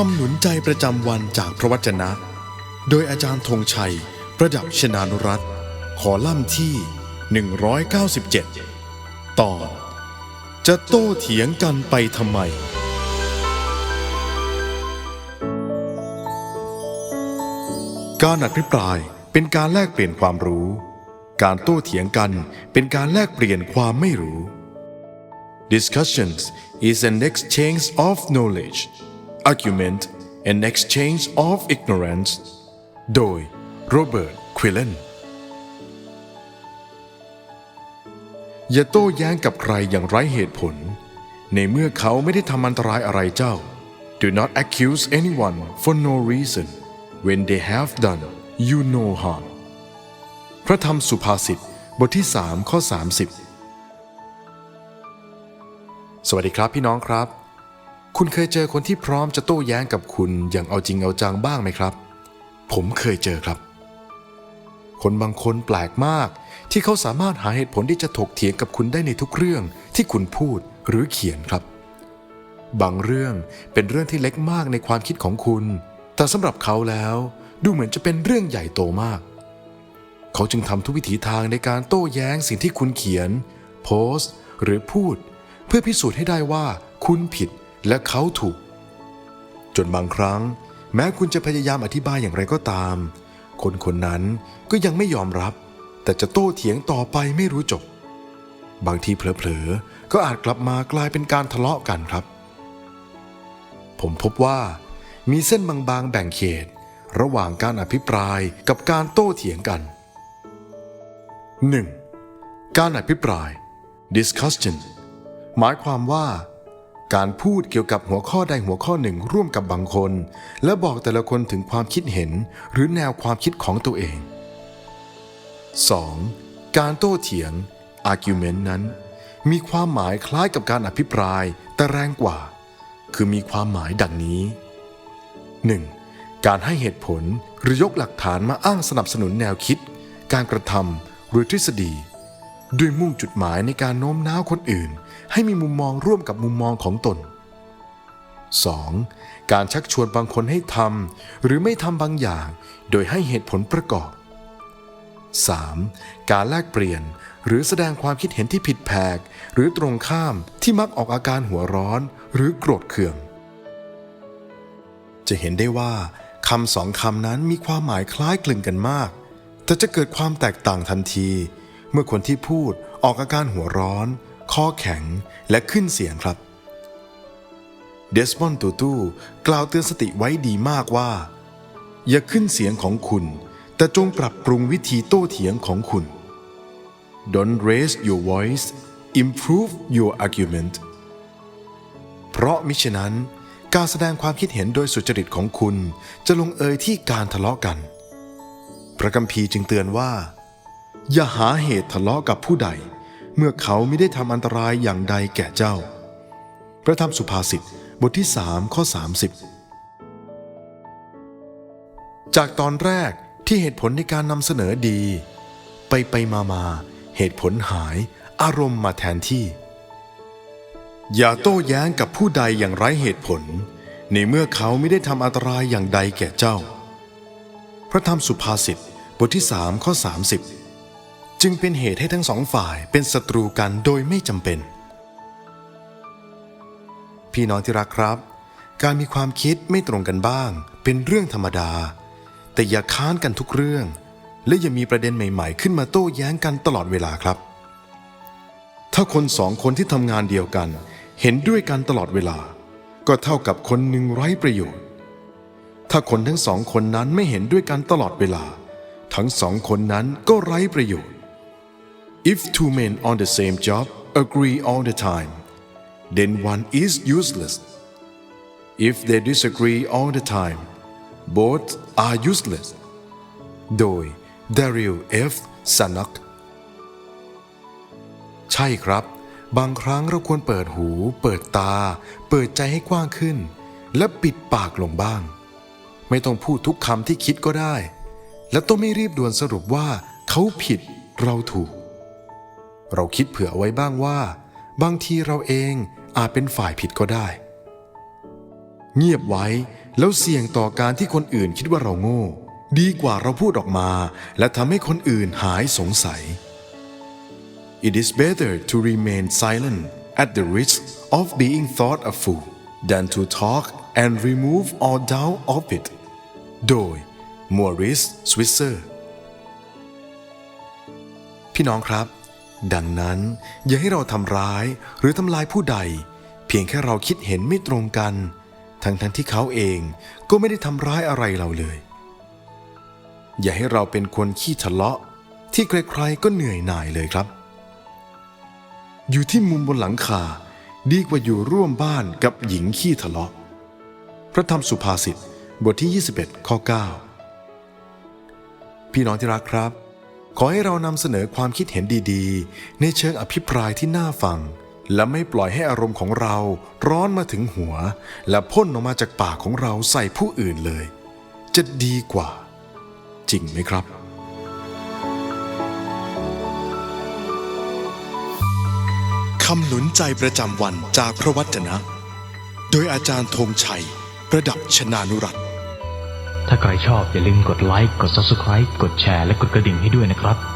คำหนุนใจประจำวันจากพระวจนะ โดยอาจารย์ธงชัย ประดับชนานุรัตขอล่ำที่ 197 ตอนจะโต้เถียงกันไปทำไม การอภิปรายเป็นการแลกเปลี่ยนความรู้ การโต้เถียงกันเป็นการแลกเปลี่ยนความไม่รู้ Discussions is an exchange of knowledge argument and exchange of ignorance โดยโรเบิร์ตควิลเลนอย่าโต้แย้งกับใครอย่างไร้เหตุผล ในเมื่อเขาไม่ได้ทำอันตรายอะไรเจ้า Do not accuse anyone for no reason when they have done you no harm พระธรรมสุภาษิตบทที่3ข้อ30 สวัสดีครับพี่น้องครับ คุณเคยเจอคนที่พร้อมจะโต้แย้งกับคุณอย่างเอาจริงเอาจังบ้างไหมครับ ผมเคยเจอครับ คนบางคนแปลกมาก ที่เขาสามารถหาเหตุผลที่จะถกเถียงกับคุณได้ในทุกเรื่องที่คุณพูดหรือเขียนครับ บางเรื่องเป็นเรื่องที่เล็กมากในความคิดของคุณ แต่สำหรับเขาแล้วดูเหมือนจะเป็นเรื่องใหญ่โตมาก เขาจึงทำทุกวิถีทางในการโต้แย้งสิ่งที่คุณเขียน โพสต์ หรือพูด เพื่อพิสูจน์ให้ได้ว่าคุณผิด และเขาถูก จนบางครั้ง แม้คุณจะพยายามอธิบายอย่างไรก็ตาม คนคนนั้นก็ยังไม่ยอมรับ แต่จะโต้เถียงต่อไปไม่รู้จบ บางทีเผลอๆ ก็อาจกลับมากลายเป็นการทะเลาะกันครับ ผมพบว่ามีเส้นบางๆ แบ่งเขต ระหว่างการอภิปรายกับการโต้เถียงกัน 1. การอภิปราย discussion หมายความว่า การพูดเกี่ยวกับหัวข้อใดหัวข้อหนึ่งร่วมกับบางคน และบอกแต่ละคนถึงความคิดเห็นหรือแนวความคิดของตัวเอง 2. การโต้เถียง argument นั้น มีความหมายคล้ายกับการอภิปรายแต่แรงกว่า คือมีความหมายดังนี้ 1. การให้เหตุผลหรือยกหลักฐานมาอ้างสนับสนุนแนวคิด การกระทำหรือทฤษฎี ด้วยมุ่งจุดหมายในการโน้มน้าวคนอื่น ให้มีมุมมองร่วมกับมุมมองของตน 2. การชักชวนบางคนให้ทำหรือไม่ทำบางอย่าง โดยให้เหตุผลประกอบ 3. การแลกเปลี่ยนหรือแสดงความคิดเห็นที่ผิดแผก หรือตรงข้ามที่มักออกอาการหัวร้อนหรือโกรธเคือง จะเห็นได้ว่าคำสองคำนั้นมีความหมายคล้ายคลึงกันมาก แต่จะเกิดความแตกต่างทันที เมื่อคนที่พูดออกอาการหัวร้อนคอแข็งและขึ้นเสียงครับ เดสมอนตูตูกล่าวเตือนสติไว้ดีมากว่า อย่าขึ้นเสียงของคุณ แต่จงปรับปรุงวิธีโต้เถียงของคุณ Don't raise your voice improve your argument เพราะมิฉะนั้น การแสดงความคิดเห็นโดยสุจริตของคุณ จะลงเอยที่การทะเลาะกัน พระคัมภีจึงเตือนว่า อย่าหาเหตุทะเลาะกับผู้ใด เมื่อเขาไม่ได้ทำอันตรายอย่างใดแก่เจ้า พระธรรมสุภาษิตบทที่3ข้อ 30 จากตอนแรกที่เหตุผลในการนำเสนอดี ไปไปมามาเหตุผลหาย อารมณ์มาแทนที่ อย่าโต้แย้งกับผู้ใดอย่างไร้เหตุผล ในเมื่อเขาไม่ได้ทำอันตรายอย่างใดแก่เจ้า พระธรรมสุภาษิตบทที่3ข้อ 30 จึงเป็นเหตุให้ทั้งสองฝ่ายเป็นศัตรูกันโดยไม่จำเป็น พี่น้องที่รักครับ การมีความคิดไม่ตรงกันบ้าง เป็นเรื่องธรรมดา แต่อย่าค้านกันทุกเรื่อง และอย่ามีประเด็นใหม่ ๆ ขึ้นมาโต้แย้งกันตลอดเวลาครับ ถ้าคนสองคนที่ทำงานเดียวกัน เห็นด้วยกันตลอดเวลา ก็เท่ากับคนหนึ่งไร้ประโยชน์ ถ้าคนทั้งสองคนนั้นไม่เห็นด้วยกันตลอดเวลาทั้งสองคนนั้นก็ไร้ประโยชน์ If two men on the same job agree all the time then one is useless If they disagree all the time both are useless โดย Daryl F. Sanak ใช่ครับ บางครั้งเราควรเปิดหู เปิดตา เปิดใจให้กว้างขึ้น และปิดปากลงบ้าง ไม่ต้องพูดทุกคำที่คิดก็ได้ และต้องไม่รีบด่วนสรุปว่าเขาผิดเราถูก เราคิดเผื่อไว้บ้างว่า บางทีเราเองอาจเป็นฝ่ายผิดก็ได้ เงียบไว้แล้วเสี่ยงต่อการที่คนอื่นคิดว่าเราโง่ ดีกว่าเราพูดออกมา และทำให้คนอื่นหายสงสัย It is better to remain silent at the risk of being thought a fool than to talk and remove all doubt of it โดย Maurice Switzer พี่น้องครับ ดังนั้นอย่าให้เราทำร้ายหรือทำลายผู้ใด เพียงแค่เราคิดเห็นไม่ตรงกัน ทั้งทั้งที่เขาเองก็ไม่ได้ทำร้ายอะไรเราเลย อย่าให้เราเป็นคนขี้ทะเลาะ ที่ใครๆก็เหนื่อยหน่ายเลยครับ อยู่ที่มุมบนหลังคาดีกว่าอยู่ร่วมบ้านกับหญิงขี้ทะเลาะ พระธรรมสุภาษิตบทที่ 21 ข้อ 9 พี่น้องที่รักครับ ขอให้เรานำเสนอความคิดเห็นดีๆ ในเชิงอภิปรายที่น่าฟัง และไม่ปล่อยให้อารมณ์ของเราร้อนมาถึงหัว และพ่นออกมาจากปากของเราใส่ผู้อื่นเลย จะดีกว่า จริงไหมครับคำหนุนใจประจำวันจากพระวจนะ โดยอาจารย์ธงชัย ประดับชนานุรัตน์ ถ้าใครชอบอย่าลืมกดไลค์ กด Subscribe กดแชร์ และกดกระดิ่งให้ด้วยนะครับ